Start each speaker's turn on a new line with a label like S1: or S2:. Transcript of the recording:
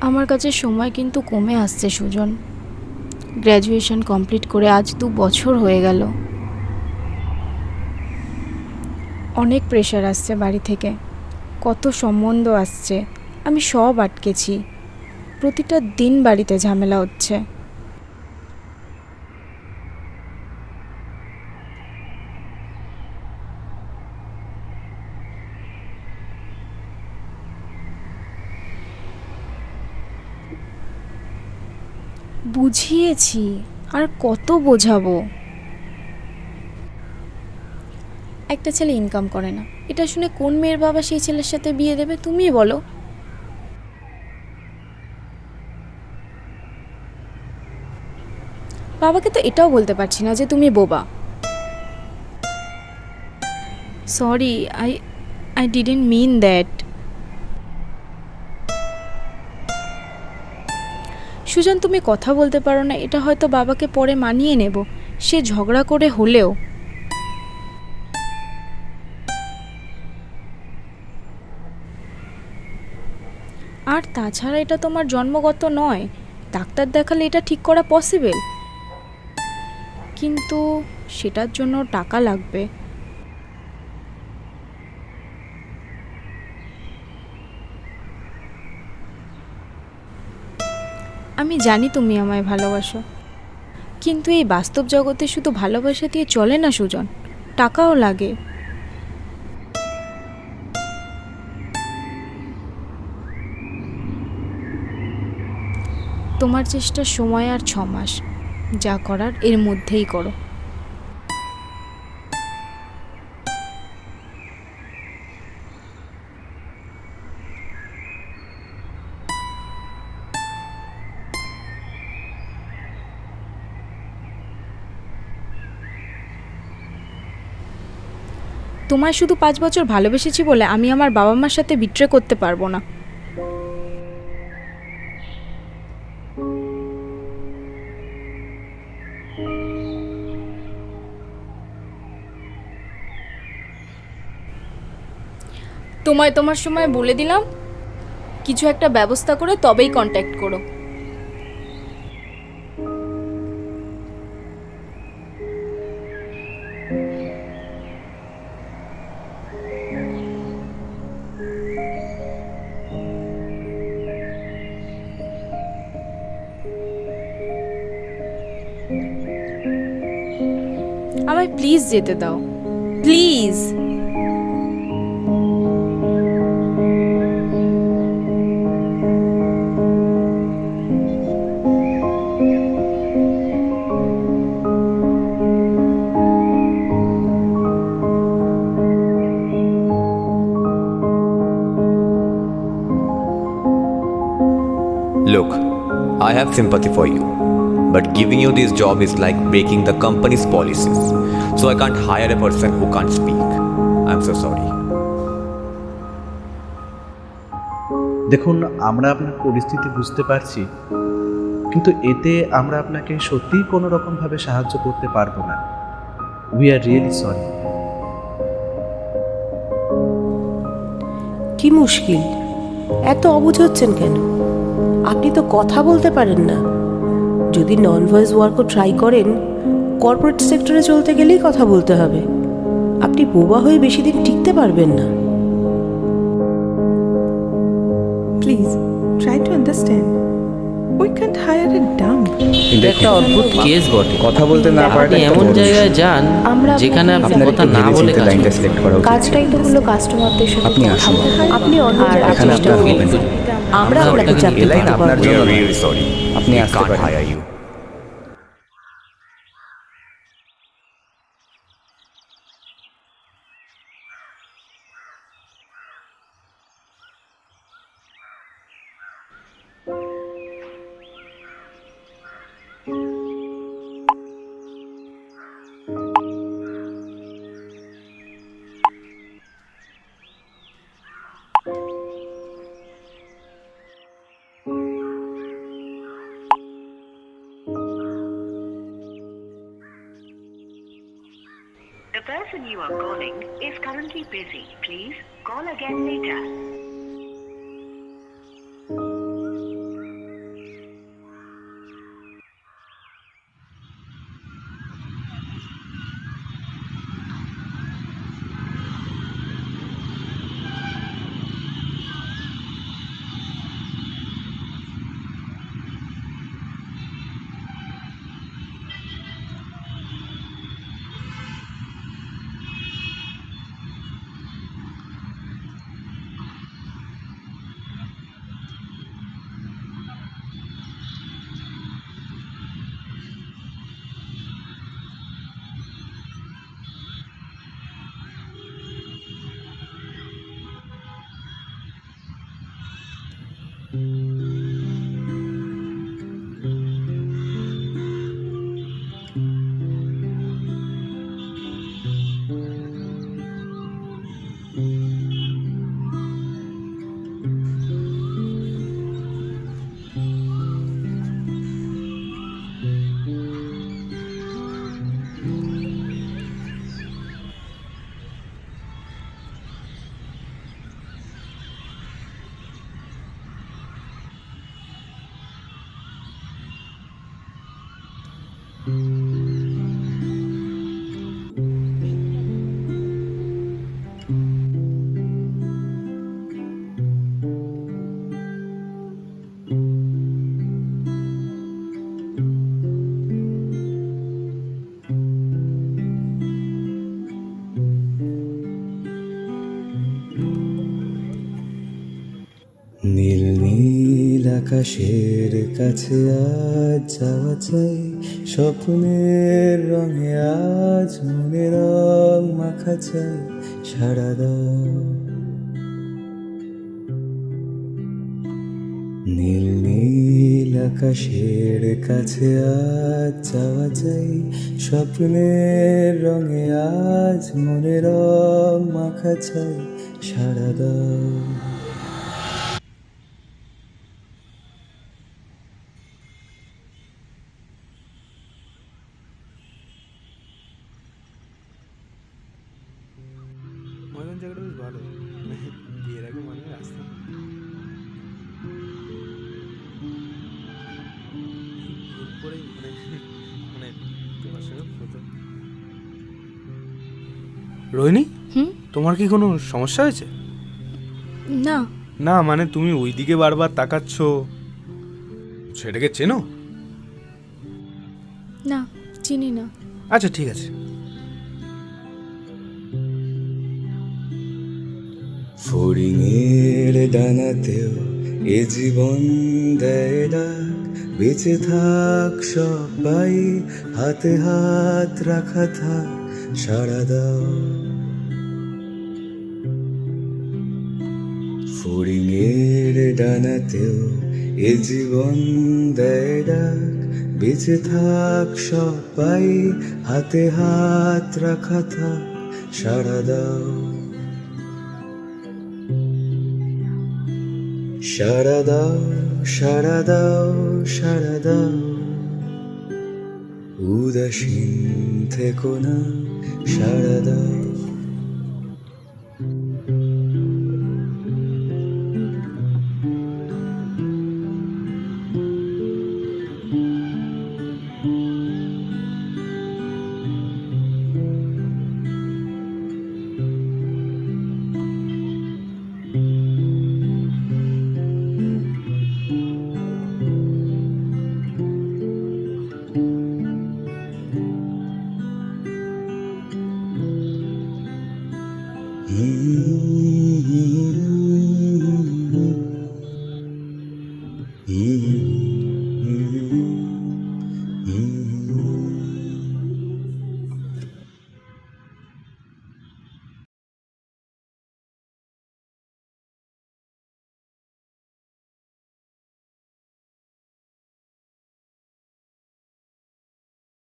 S1: আমার কাছে সময় কিন্তু কমে আসছে, সুজন। গ্র্যাজুয়েশন কমপ্লিট করে আজ দু বছর হয়ে গেল। অনেক প্রেশার আসছে বাড়ি থেকে। কত সম্বন্ধ আসছে। আমি সব আটকেছি। প্রতিটা দিন বাড়িতে ঝামেলা হচ্ছে। বুঝিয়েছি, আর কত বোঝাবো? একটা ছেলে ইনকাম করে না। এটা শুনে কোন মেয়ের বাবা সেই ছেলের সাথে বিয়ে দেবে, তুমিই বলো। বাবাকে তো এটাও বলতে পারছি না যে তুমি বোবা। Sorry I I didn't mean that Sujan, তুমি কথা বলতে পারো না, এটা হয়তো বাবাকে পরে মানিয়ে নেব। সে ঝগড়া করে হলেও। আর তাছাড়া এটা তোমার জন্মগত নয়। ডাক্তার দেখালে এটা ঠিক করা পসিবল কিন্তু সেটার জন্য টাকা লাগবে। আমি জানি তুমি আমায় ভালোবাসো। কিন্তু এই বাস্তব জগতে শুধু ভালোবাসা দিয়ে চলে না, সুজন। টাকাও লাগে। তোমার চেষ্টা সময় আর ছ মাস যা করার এর মধ্যেই করো। তোমায় শুধু পাঁচ বছর ভালোবেসেছি বলে আমি আমার বাবা মার সাথে বিট্রে করতে পারব না। তোমায় তোমার সময় বলে দিলাম। কিছু একটা ব্যবস্থা করে তবেই কন্ট্যাক্ট করো। আমায় প্লিজ যেতে দাও please
S2: Look, I have sympathy for you, But giving you this job is like breaking the company's policies. So I can't hire a person who can't speak. I'm so sorry.
S3: দেখুন আমরা আপনার পরিস্থিতি বুঝতে পারছি কিন্তু এতে আমরা আপনাকে সত্যিই কোনো রকমভাবে সাহায্য করতে পারব না উই আর রিয়েলি সরি
S4: কি মুশকিল এত অবুঝ হচ্ছেন কেন আপনি তো কথা বলতে পারেন না যদি নন ভয়েস ওয়ার্কও ট্রাই করেন কর্পোরেট সেক্টরে চলতে গেলেই কথা বলতে হবে আপনি বোবা হয়ে বেশি দিন টিকতে পারবেন না
S5: understand. We can't হায়ার এ.
S6: এটা একটা অদ্ভুত কেস বটে
S7: কথা বলতে না পারলে
S6: আপনি এমন জায়গায় যান
S1: আমরা
S6: যেখানে আপনি কথা না বলে
S7: লাইনটা। সিলেক্ট করা
S1: কাজটাই তো হলো কাস্টমারদের সাথে
S7: আপনি আসুন।
S4: আপনি অন্য
S1: আর
S7: এখানে আপনার।
S4: আমরা আপনাকে
S7: চাপ
S4: দিতে
S7: না আপনার জন্য
S2: sorry.
S7: আপনি আসতে পারেন।
S8: Person you are calling is currently busy. Please call again later. Mm-hmm.
S7: নীল নীল আকাশের কাছে আজ যাওয়া চাই। স্বপ্নের রঙে আজ মনে রং মাখা চাই সারা নীল নীল আকাশের কাছে আজ যাওয়া চাই। স্বপ্নের রঙে আজ মনে রং মাখা চাই সারা দাও।
S9: রোহিণী?
S1: হুম?
S9: তোমার কি কোনো সমস্যা হয়েছে?
S1: না।
S9: না মানে তুমি ওইদিকে বারবার তাকাচ্ছ। সেটাকে চেনো?
S1: না চিনি না।
S9: আচ্ছা ঠিক আছে।
S7: ফড়িংয়ের ডানাতেও এ জীবন দেয় ডাক। বেঁচে থাক সবাই, হাতে হাত রাখা থাক সারা দাও। ফড়িংয়ের ডানাতেও এ জীবন দেয় ডাক। বেঁচে থাক সবাই, হাতে হাত রাখা থাক সারা দাও। সারা দাও সারা দাও সারা উদাসীন থেকো না সারা